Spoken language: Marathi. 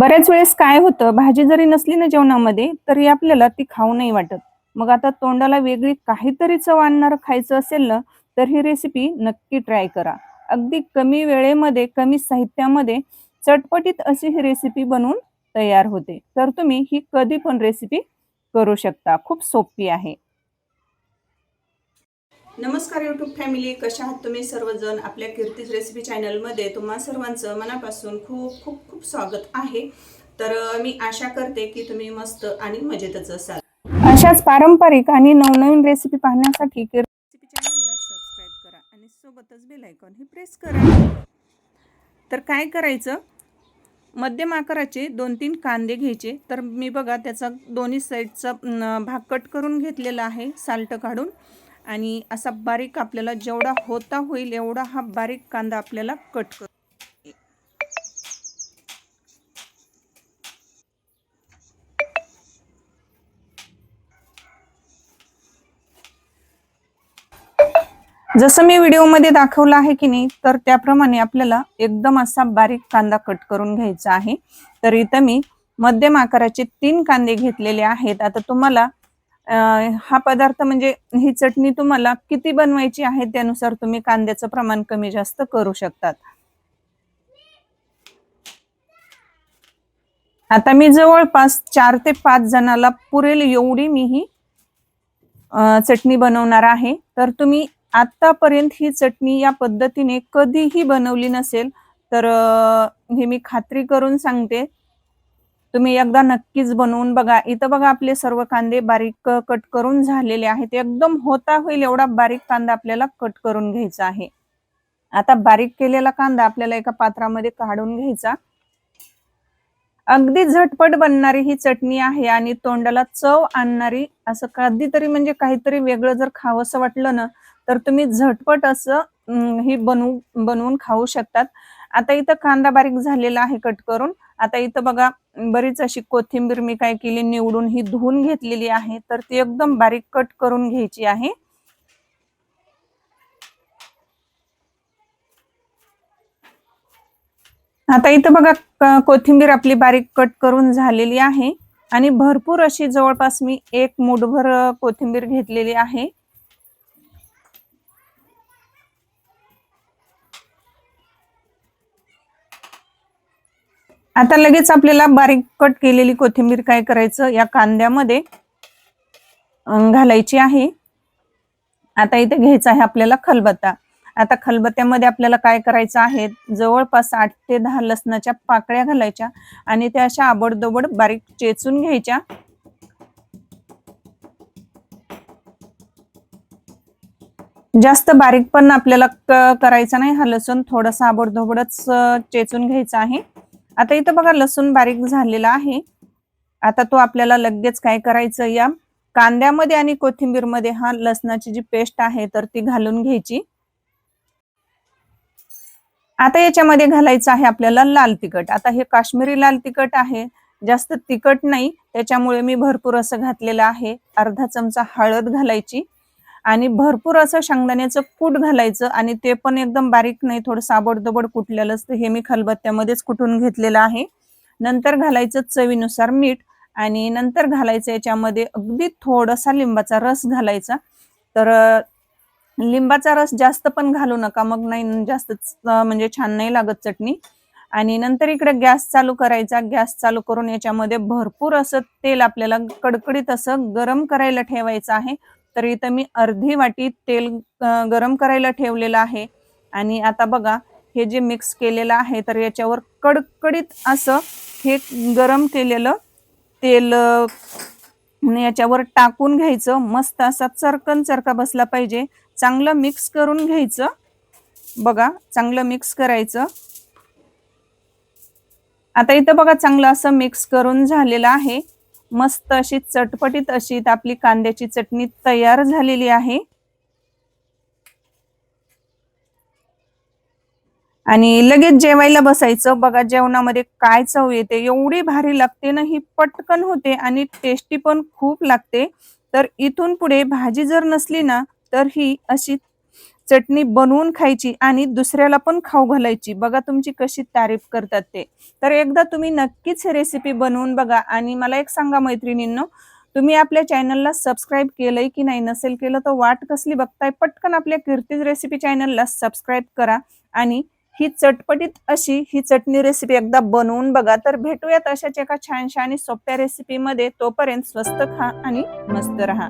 बऱ्याच वेळेस काय होतं भाजी जरी नसली ना जेवणामध्ये तरी आपल्याला ती खाऊ नाही वाटत. मग आता तोंडाला वेगळी काहीतरी चव आणणार खायचं असेल ना तर ही रेसिपी नक्की ट्राय करा. अगदी कमी वेळेमध्ये कमी साहित्यामध्ये चटपटीत अशी ही रेसिपी बनवून तयार होते. तर तुम्ही ही कधी पण रेसिपी करू शकता. खूप सोपी आहे. नमस्कार यूट्यूब फॅमिली कशा आहात तुम्ही सर्वजण? आपल्या कीर्तीज रेसिपी चॅनलमध्ये तुम्हा सर्वांचं मनापासून खूप खूप खूप स्वागत आहे. तर मी आशा करते की तुम्ही मस्त आणि मजेतच असाल. अशाच पारंपरिक आणि नवनवीन रेसिपी पाहण्यासाठी रेसिपी चॅनलला सबस्क्राईब करा आणि सोबतच बेल आयकॉन हे प्रेस करा. तर काय करायचं? मध्यम आकाराचे दोन तीन कांदे घ्यायचे. तर मी बघा त्याचा दोन्ही साईडचा भाग कट करून घेतलेला आहे साल्ट काढून. आणि असा बारीक आपल्याला जेवढा होता होईल एवढा हा बारीक कांदा आपल्याला कट कर जसं मी व्हिडिओमध्ये दाखवलं आहे की नाही तर त्याप्रमाणे आपल्याला एकदम असा बारीक कांदा कट करून घ्यायचा आहे. तर इथं मी मध्यम आकाराचे तीन कांदे घेतलेले आहेत. आता तुम्हाला हा पदार्थ म्हणजे ही चटणी तुम्हाला किती बनवायची आहे त्यानुसार तुम्ही कांद्याचं प्रमाण कमी जास्त करू शकतात. आता मी जवळपास चार ते पाच जणाला पुरेल एवढी मी ही चटणी बनवणार आहे. तर तुम्ही आतापर्यंत ही चटणी या पद्धतीने कधीही बनवली नसेल तर हे मी खात्री करून सांगते. तुम्ही एकदा नक्कीच बनवून बघा. इथं बघा आपले सर्व कांदे बारीक कट करून झालेले आहेत. एकदम होता होईल एवढा बारीक कांदा आपल्याला कट करून घ्यायचा आहे. आता बारीक केलेला कांदा आपल्याला एका पात्रामध्ये काढून घ्यायचा. अगदी झटपट बनणारी ही चटणी आहे आणि तोंडाला चव आणणारी असं कधीतरी म्हणजे काहीतरी वेगळं जर खावंसं वाटलं ना तर तुम्ही झटपट असं ही बनवू बनवून खाऊ शकतात. आता इथं कांदा बारीक झालेला आहे कट करून. आता इथं बघा बरीच अशी कोथिंबीर मी काय केली निवडून ही धुवून घेतलेली आहे. तर ती एकदम बारीक कट करून घ्यायची आहे. आता इथं बघा कोथिंबीर आपली बारीक कट करून झालेली आहे. आणि भरपूर अशी जवळपास मी एक मुठभर कोथिंबीर घेतलेली आहे. आता लगेच आपल्याला बारीक कट केलेली कोथिंबीर काय करायचं? या कांद्यामध्ये घालायची आहे. आता इथे घ्यायचा आहे आपल्याला खलबत्ता. आता खलबत्त्यामध्ये आपल्याला काय करायचं आहे? जवळपास आठ ते दहा लसणाच्या पाकळ्या घालायच्या आणि त्या अशा आबडदोबड बारीक चेचून घ्यायच्या. जास्त बारीक पण आपल्याला करायचं करायचा नाही. हा लसूण थोडासा आबडधोबडच चेचून घ्यायचा आहे. आता इथं बघा लसूण बारीक झालेला आहे. आता तो आपल्याला लगेच काय करायचं या? कांद्यामध्ये आणि कोथिंबीरमध्ये हा लसणाची जी पेस्ट आहे तर ती घालून घ्यायची. आता याच्यामध्ये घालायचं आहे आपल्याला लाल तिखट. आता हे काश्मीरी लाल तिखट आहे. जास्त तिखट नाही. त्याच्यामुळे मी भरपूर असं घातलेलं आहे. अर्धा चमचा हळद घालायची. आणि भरपूर असं शेंगदाण्याचं कूट घालायचं आणि ते पण एकदम बारीक नाही थोडं साबडदबड कुटलेलं असतं हे मी खलबत्त्यामध्येच कुटून घेतलेलं आहे. नंतर घालायचं चवीनुसार मीठ आणि नंतर घालायचं याच्यामध्ये अगदी थोडासा लिंबाचा रस घालायचा. तर लिंबाचा रस जास्त पण घालू नका. मग नाही जास्त म्हणजे छान नाही लागत चटणी. आणि नंतर इकडे गॅस चालू करायचा. गॅस चालू करून याच्यामध्ये भरपूर असं तेल आपल्याला कडकडीत असं गरम करायला ठेवायचं आहे. तर इथं मी अर्धी वाटी तेल गरम करायला ठेवलेलं आहे. आणि आता बघा हे जे मिक्स केलेलं आहे तर याच्यावर कडकडीत असं हे गरम केलेलं तेल याच्यावर टाकून घ्यायचं. मस्त असा चरकन चरका बसला पाहिजे. चांगलं मिक्स करून घ्यायचं. बघा चांगलं मिक्स करायचं. आता इथं बघा चांगलं असं मिक्स करून झालेलं आहे. मस्त अशी चटपटीत अशी आपली कांद्याची चटणी तयार झालेली आहे. आणि लगेच जेवायला बसायचं. बघा जेवणामध्ये काय चव येते. एवढी भारी लागते ना ही पटकन होते आणि टेस्टी पण खूप लागते. तर इथून पुढे भाजी जर नसली ना तर ही अशी चटणी बनवून खायची आणि दुसऱ्याला पण खाऊ घालायची. बघा तुमची कशी तारीफ करतात ते. तर एकदा तुम्ही नक्कीच ही रेसिपी बनवून बघा. आणि मला एक सांगा मैत्रिणींनो तुम्ही आपल्या चॅनलला सबस्क्राईब केलंय की नाही नसेल केलं तर वाट कसली बघताय पटकन आपल्या कीर्तीज रेसिपी चॅनलला सबस्क्राईब करा. आणि ही चटपटीत अशी ही चटणी रेसिपी एकदा बनवून बघा. तर भेटूयात अशाच एका छानशा आणि सोप्या रेसिपीमध्ये तोपर्यंत स्वस्त खा आणि मस्त राहा.